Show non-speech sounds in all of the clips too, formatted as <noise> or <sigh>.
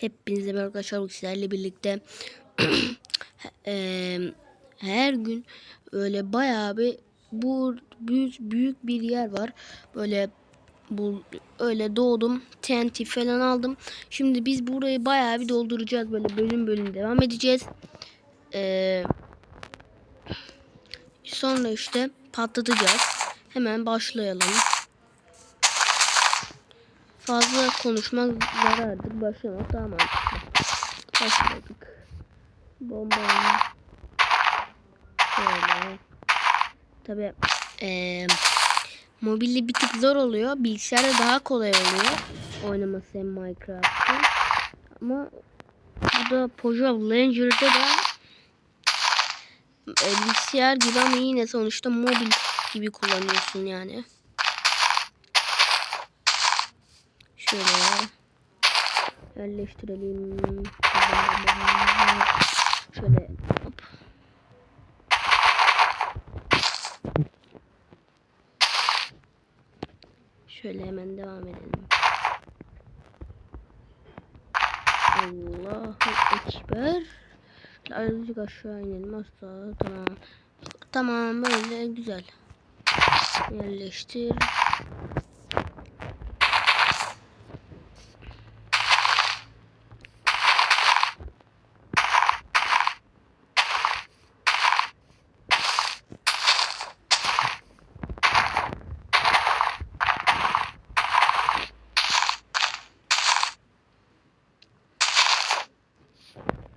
Hepinize merhaba arkadaşlar. Sizlerle birlikte <clears throat> eee, her gün öyle bayağı bir bu büyük büyük bir yer var. Böyle bu öyle doğdum. TNT falan aldım. Şimdi biz burayı bayağı bir dolduracağız. Böyle bölüm bölüm devam edeceğiz. Eee, sonra işte patlatacağız. Hemen başlayalım. Fazla konuşmak zarardır. Başlamak daha mantıklı. Başladık. Bomba. Şöyle. Tabi eee mobilde bir tık zor oluyor. Bilgisayarda daha kolay oluyor. Oynaması hem Minecraft'ın. Ama bu da Pojov Ranger'da da bilgisayar gibi ama yine sonuçta mobil gibi kullanıyorsun yani. Şöyle yerleştirelim. Şöyle hop. Şöyle hemen devam edelim. Allahu Ekber. Azıcık aşağı inelim. Asla tamam. Tamam böyle güzel. Yerleştir.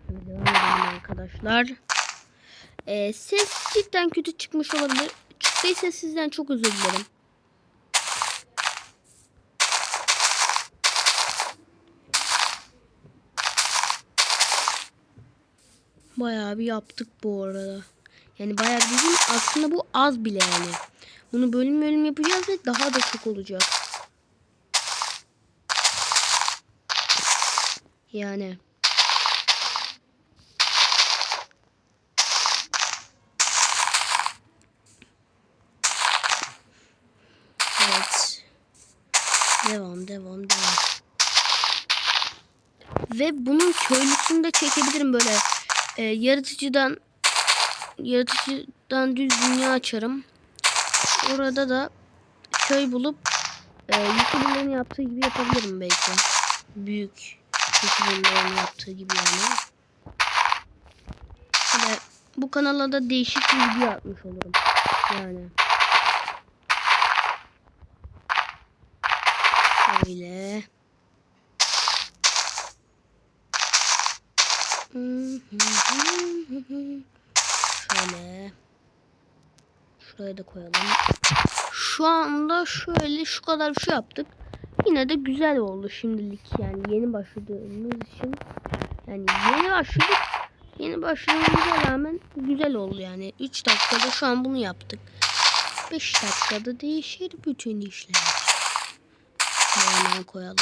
Şöyle Devam edelim arkadaşlar. Ee, ses cidden kötü çıkmış olabilir. Çıktıysa sizden çok özür dilerim. Bayağı bir yaptık bu arada. Yani bayağı dediğim aslında bu az bile yani. Bunu bölüm bölüm yapacağız ve daha da çok olacak. Yani. Evet. Devam devam devam. Ve bunun köylüsünü de çekebilirim böyle. E, yaratıcıdan yaratıcıdan düz dünya açarım. Orada da köy bulup e, YouTuber'ların yaptığı gibi yapabilirim belki. Büyük YouTuber'ların yaptığı gibi yani. Ve bu kanala da değişik bir video atmış olurum. Yani. Şöyle. Şöyle. Şuraya da koyalım. Şu anda şöyle şu kadar bir şey yaptık. Yine de güzel oldu şimdilik yani yeni başladığımız için. Yani yeni başladık. Yeni başlamamıza rağmen güzel oldu yani. 3 dakikada şu an bunu yaptık. 5 dakikada değişir bütün işler. Hemen koyalım.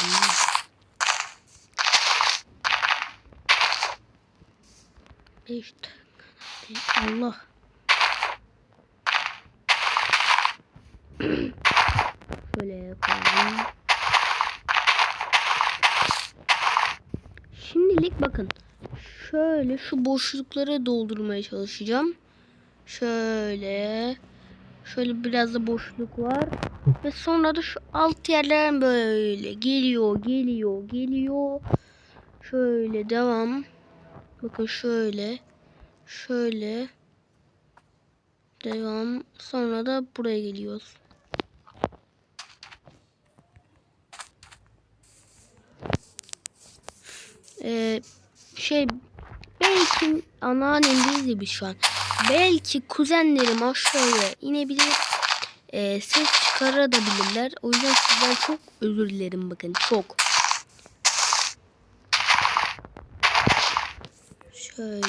Beş. Allah. Şöyle koyalım. Şimdilik bakın. Şöyle şu boşlukları doldurmaya çalışacağım. Şöyle. Şöyle biraz da boşluk var. Ve sonra da şu alt yerlerden böyle geliyor, geliyor, geliyor. Şöyle devam. Bakın şöyle. Şöyle. Devam. Sonra da buraya geliyoruz. Ee, şey belki anneannemdeyiz ya biz şu an. Belki kuzenlerim aşağıya inebilir. Ee, ses çıkarabilirler. O yüzden sizden çok özür dilerim bakın. Çok. Şöyle.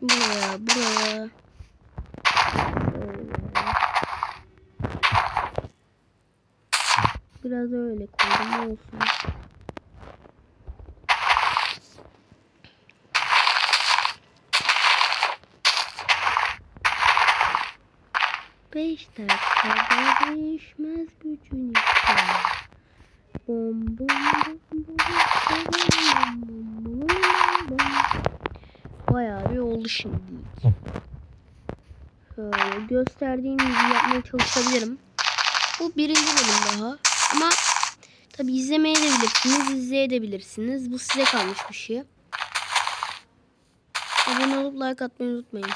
Buraya, buraya. Biraz öyle koydum olsun. ister. Kader değişmez gücün ister. Bom bom bom bom bom bom bom bom Bayağı bir oldu şimdi. Şöyle gösterdiğim gibi yapmaya çalışabilirim. Bu birinci bölüm daha. Ama tabi izlemeye de bilirsiniz, izleyebilirsiniz. Bu size kalmış bir şey. Abone olup like atmayı unutmayın.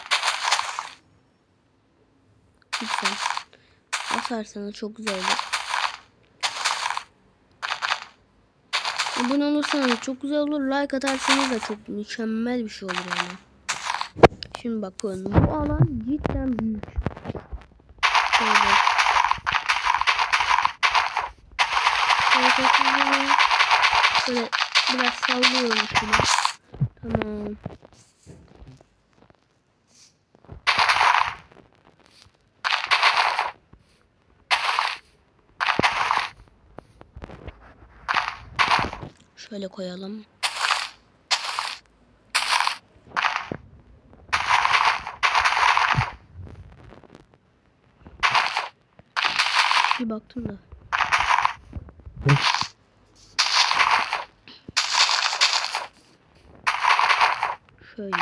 Lütfen. Basarsanız çok güzel olur. Abone olursanız çok güzel olur. Like atarsanız da çok mükemmel bir şey olur yani. Şimdi bakın bu alan cidden büyük. Şöyle. Şöyle biraz sallıyorum şunu. Tamam. Şöyle koyalım. Bir baktım da. Şöyle.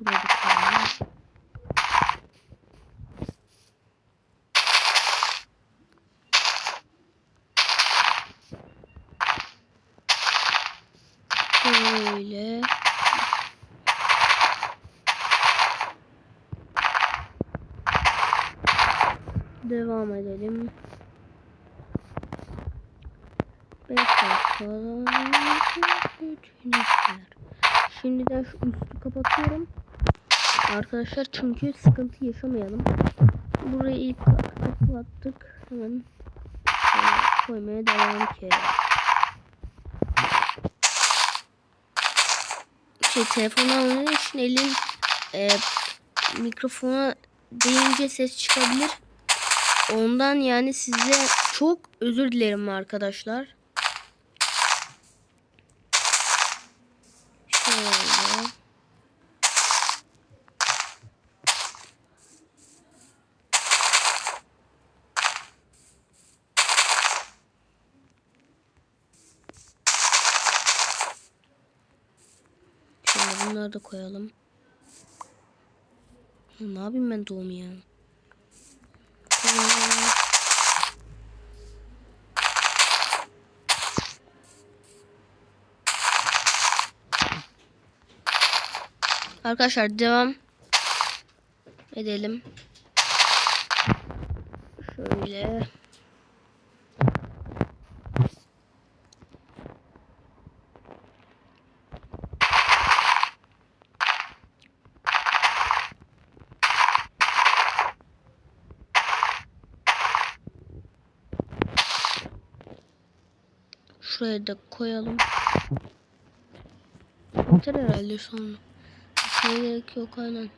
Buraya da koyalım. Böyle. Devam edelim. 5 dakika. Şimdiden şu üstü kapatıyorum. Arkadaşlar çünkü sıkıntı yaşamayalım. Burayı ilk kapattık. Hemen koymaya devam ki. Şey telefonu aldığı için elim e, mikrofona deyince ses çıkabilir. Ondan yani size çok özür dilerim arkadaşlar. Şöyle. Şöyle da koyalım. Ya Ne yapayım ben doğum ya? Arkadaşlar devam edelim. Şöyle. Şuraya da koyalım. Yeter herhalde sonra. Şuraya gerek yok aynen.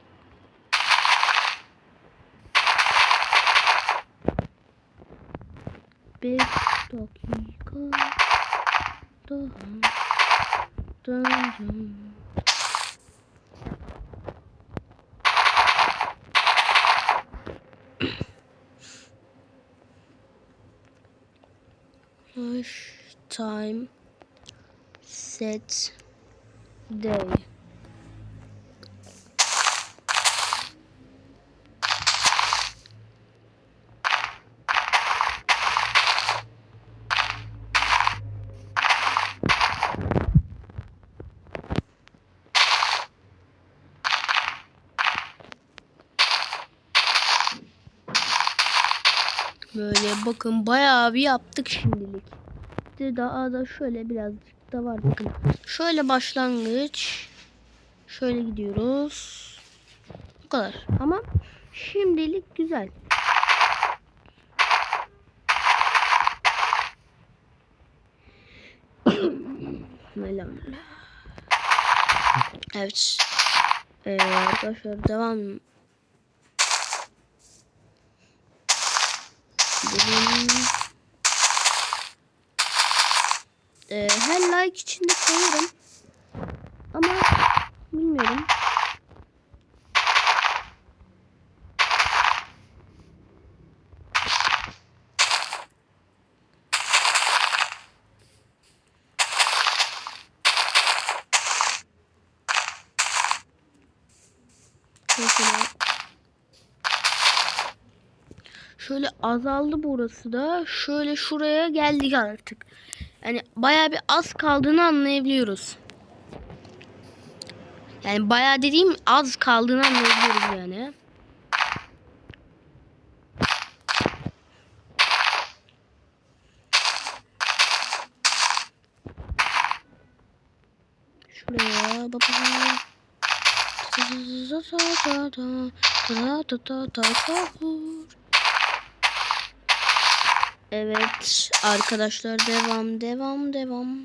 Beş dakika daha döndüm. Rush time set day. Böyle bakın bayağı bir yaptık şimdilik. De daha da şöyle birazcık da var bakın. Şöyle başlangıç. Şöyle gidiyoruz. Bu kadar. Ama şimdilik güzel. Elhamdülillah. Evet. Ee, arkadaşlar devam Gidelim. Ee, her like içinde koyarım. Ama bilmiyorum. Mesela şöyle azaldı burası da. Şöyle şuraya geldik artık. Yani bayağı bir az kaldığını anlayabiliyoruz. Yani bayağı dediğim az kaldığını anlayabiliyoruz yani. Şuraya baba. Evet arkadaşlar devam devam devam.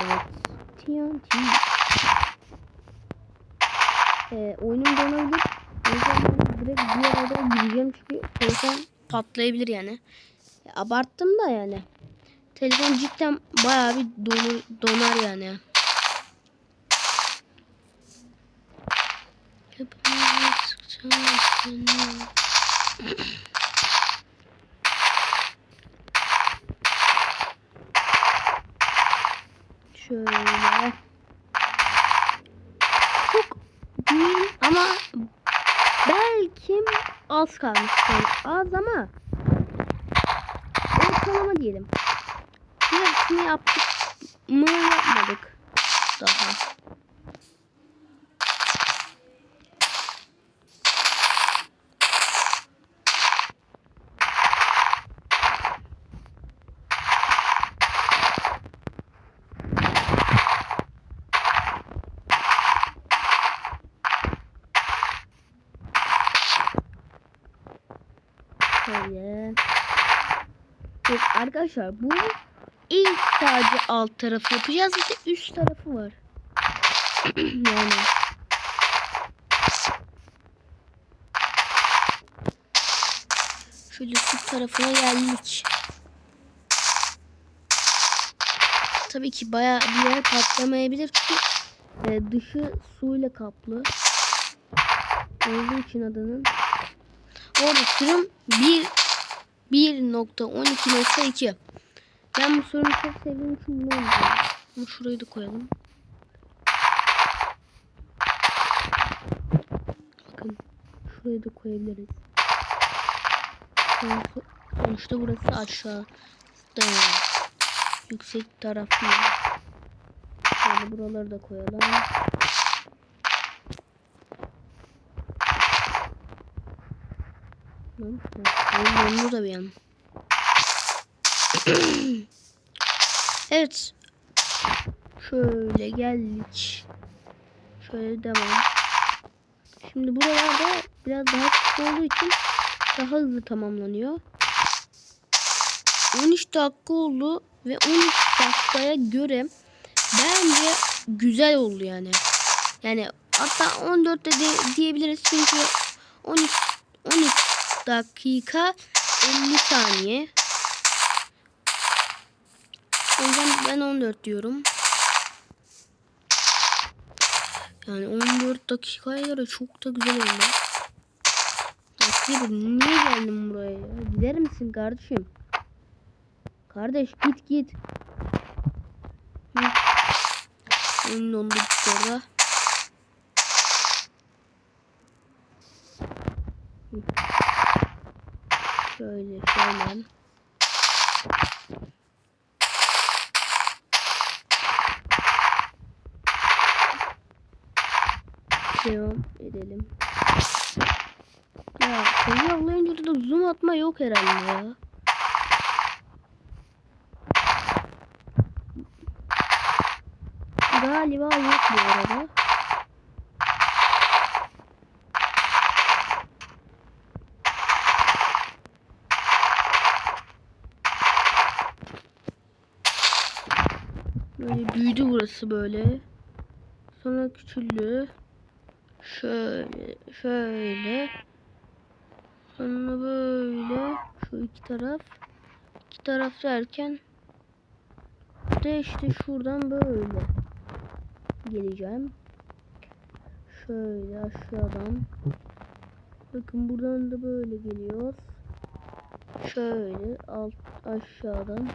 Evet. TNT. Ee, oyunum donabilir. O yüzden direkt diğer odaya gireceğim çünkü telefon patlayabilir yani. Ya, abarttım da yani. Telefon cidden bayağı bir donur, donar yani. Şöyle. Çok değil ama belki az kalmış. Az ama ortalama diyelim. Yarısını yaptık mı yapmadık daha. Şöyle. Evet, arkadaşlar bu ilk sadece alt tarafı yapacağız. Bir de üst tarafı var. <clears throat> yani. Şöyle su tarafına geldik. Tabii ki bayağı bir yer patlamayabilir çünkü e, dışı suyla kaplı. Olduğu için adanın. Orada sürüm 1 1.12.2 Ben bu sorunu çok sevdiğim için bunu alacağım. Ama şurayı da koyalım. Bakın. Şurayı da koyabiliriz. Sonuçta, burası aşağı. Yani. Yüksek taraf değil. Şöyle buraları da koyalım. Yolunu da yan. Evet. Şöyle geldik. Şöyle devam. Şimdi buralarda biraz daha küçük olduğu için daha hızlı tamamlanıyor. 13 dakika oldu ve 13 dakikaya göre bence güzel oldu yani. Yani hatta 14 de diyebiliriz çünkü 13 13 dakika 50 saniye. Yüzden ben 14 diyorum. Yani 14 dakikaya göre çok da güzel oldu. Aslında niye geldim buraya ya? Gider misin kardeşim? Kardeş git git. Hı. Oyun dondu gitti orada. Şöyle şöyle. Devam edelim. Ya seni avlayınca da zoom atma yok herhalde ya. Galiba yok bu arada. Böyle büyüdü burası böyle. Sonra küçüldü. Şöyle, şöyle. Sonra böyle. Şu iki taraf. İki taraf derken de işte şuradan böyle geleceğim. Şöyle aşağıdan. Bakın buradan da böyle geliyor. Şöyle alt aşağıdan.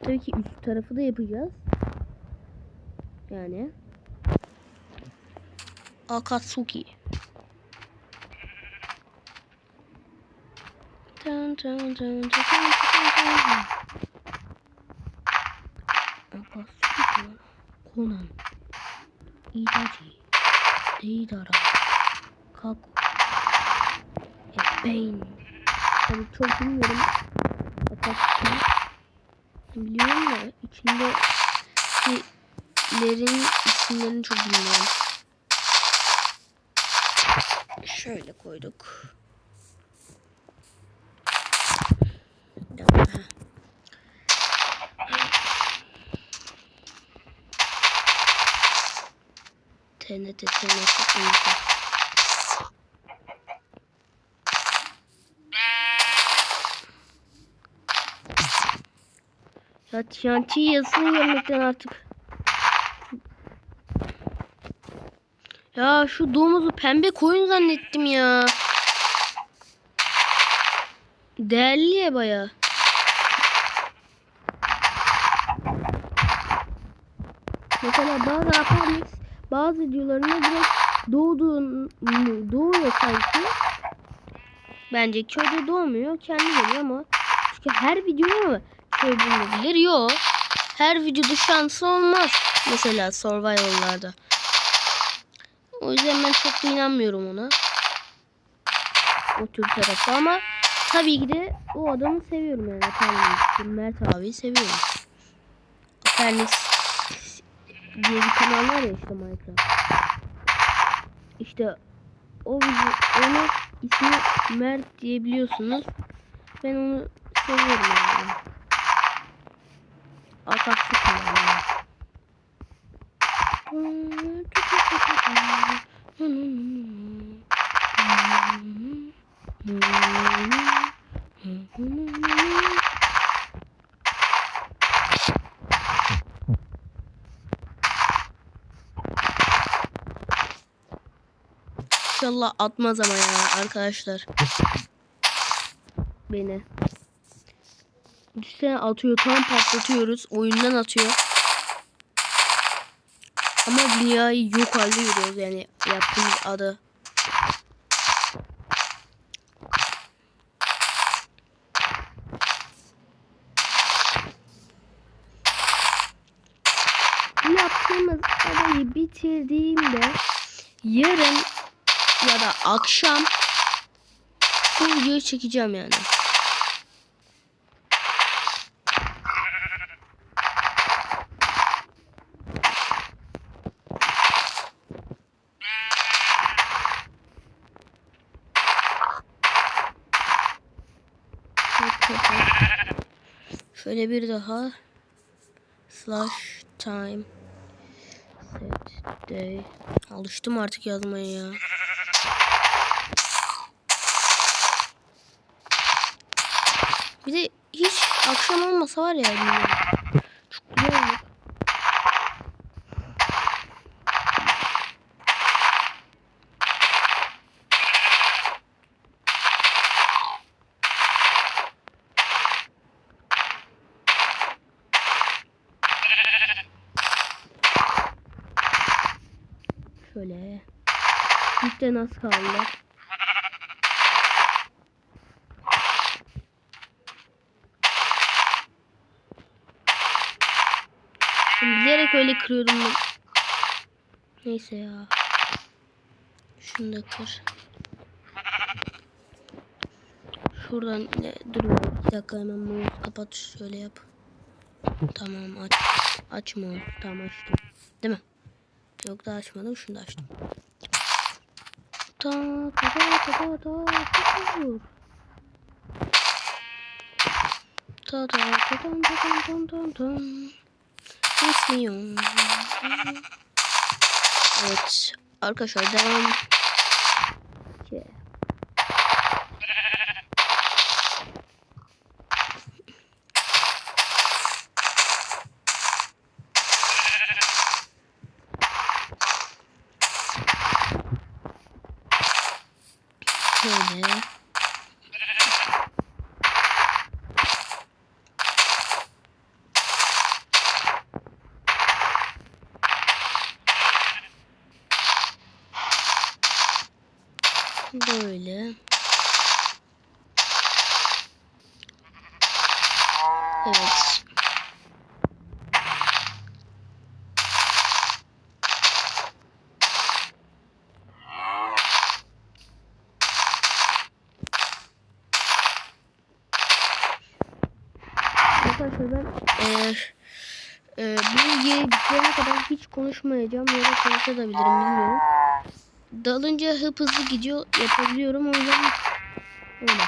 Tabii ki üst tarafı da yapacağız. Yani 아카수기 짠짠짠짠짠짠짠 아카수기 고난 이다지 데이다라 가구 에페인 엄청 이름 아카수기 biliyorum da içinde ki lerin içinden çok bilmiyorum. şöyle koyduk. TNT TNT TNT Yat yanti yazın artık. Ya şu domuzu pembe koyun zannettim ya. Değerli ya baya. Mesela bazı Aparmix bazı videolarında direkt doğduğunu doğuyor sanki. Bence köyde doğmuyor. Kendi geliyor ama çünkü her video mu köyde gelir? Yok. Her videoda şansı olmaz. Mesela survival'larda. O yüzden ben çok inanmıyorum ona. O tür tarafı ama tabii ki de o adamı seviyorum yani. Apernis, Mert abi seviyorum. Apernis diye bir kanal var ya işte Minecraft. İşte o video, onu ismi Mert diyebiliyorsunuz. Ben onu seviyorum yani. Akaslı kanal. İnşallah atmaz ama ya arkadaşlar. Beni. Üstüne atıyor tam patlatıyoruz. Oyundan atıyor. Ama dünyayı yok halde yani yaptığımız adı. Yaptığımız adayı bitirdiğimde yarın ya da akşam bu videoyu çekeceğim yani. Şöyle bir daha slash time set day alıştım artık yazmaya ya. Bir de hiç akşam olmasa var ya. Çok güzel olur. Şöyle. Cidden az kaldı. Bilerek öyle kırıyordum ben. Neyse ya. Şunu da kır. Şuradan ne dur bir dakika hemen bunu kapat şöyle yap. Tamam aç. Açma. Tamam açtım. Değil mi? Yok da açmadım. Şunu da açtım. Ta ta ta ta ta ta ta Ta ta ta ta ta ta ta Kesmiyor. Evet. Arkadaşlar devam. Şöyle. Böyle. Evet. Arkadaşlar ben eğer e, bu yeri bitirene kadar hiç konuşmayacağım ya da konuşabilirim bilmiyorum. Dalınca hıp hızlı gidiyor yapabiliyorum o yüzden öyle.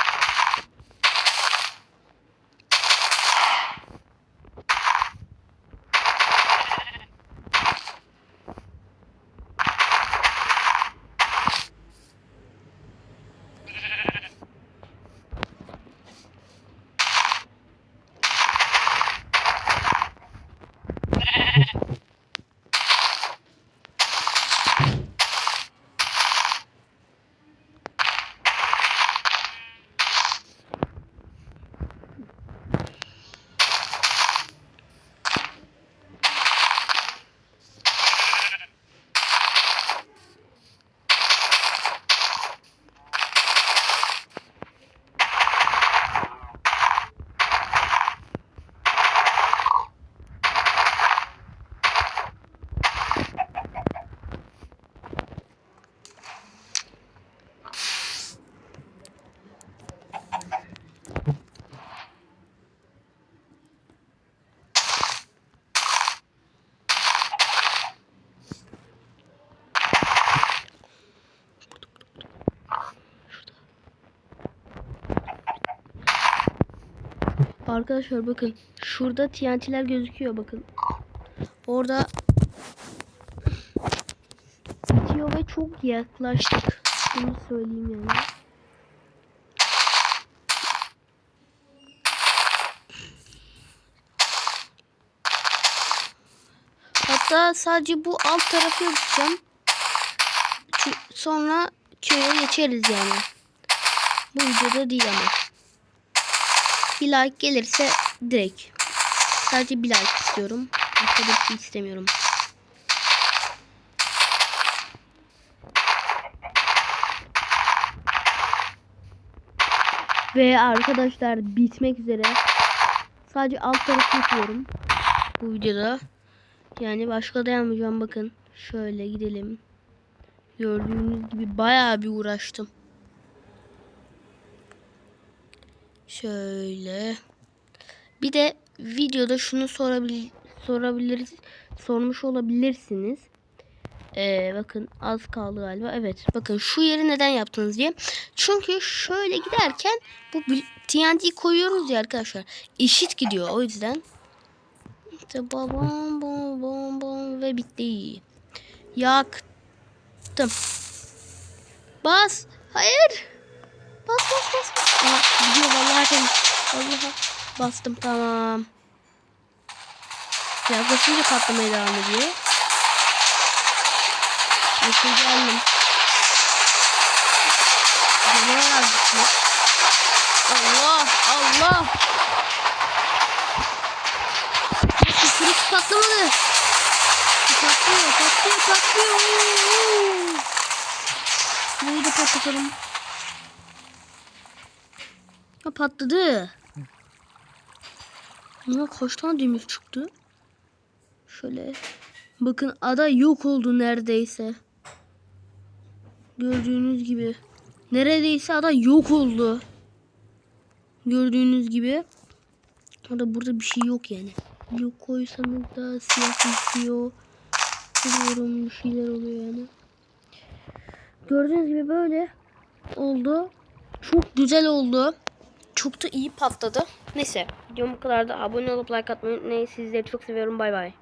Arkadaşlar bakın şurada TNT'ler gözüküyor bakın. Orada bitiyor ve çok yaklaştık. Bunu söyleyeyim yani. Hatta sadece bu alt tarafı yapacağım. Sonra köye geçeriz yani. Bu videoda değil ama. Bir like gelirse direkt. Sadece bir like istiyorum. Başka bir şey istemiyorum. Ve arkadaşlar bitmek üzere. Sadece alt tarafı yapıyorum. Bu videoda. Yani başka da yapmayacağım bakın. Şöyle gidelim. Gördüğünüz gibi bayağı bir uğraştım. Şöyle. Bir de videoda şunu sorabil sorabiliriz sormuş olabilirsiniz. Ee, bakın az kaldı galiba. Evet. Bakın şu yeri neden yaptınız diye. Çünkü şöyle giderken bu TNT koyuyoruz ya arkadaşlar. Eşit gidiyor o yüzden. İşte bom bom bom bom ve bitti. Yaktım. Bas. Hayır. Bas bas bas. bas. Aha, gidiyor vallahi temiz. Vallahi bastım tamam. Yaklaşınca patlamaya devam ediyor. Nasıl geldim? Canavar avcısı. Allah Allah. Sürüsü patlamadı. Patlıyor patlıyor patlıyor. Burayı da patlatalım. Ha patladı. Ya kaç tane demir çıktı? Şöyle. Bakın ada yok oldu neredeyse. Gördüğünüz gibi. Neredeyse ada yok oldu. Gördüğünüz gibi. Orada burada bir şey yok yani. Yok koysanız da siyah bitiyor. Biliyorum bir şeyler oluyor yani. Gördüğünüz gibi böyle oldu. Çok güzel oldu. Çok da iyi patladı. Neyse videom bu kadar da abone olup like atmayı unutmayın. Sizleri çok seviyorum. Bay bay.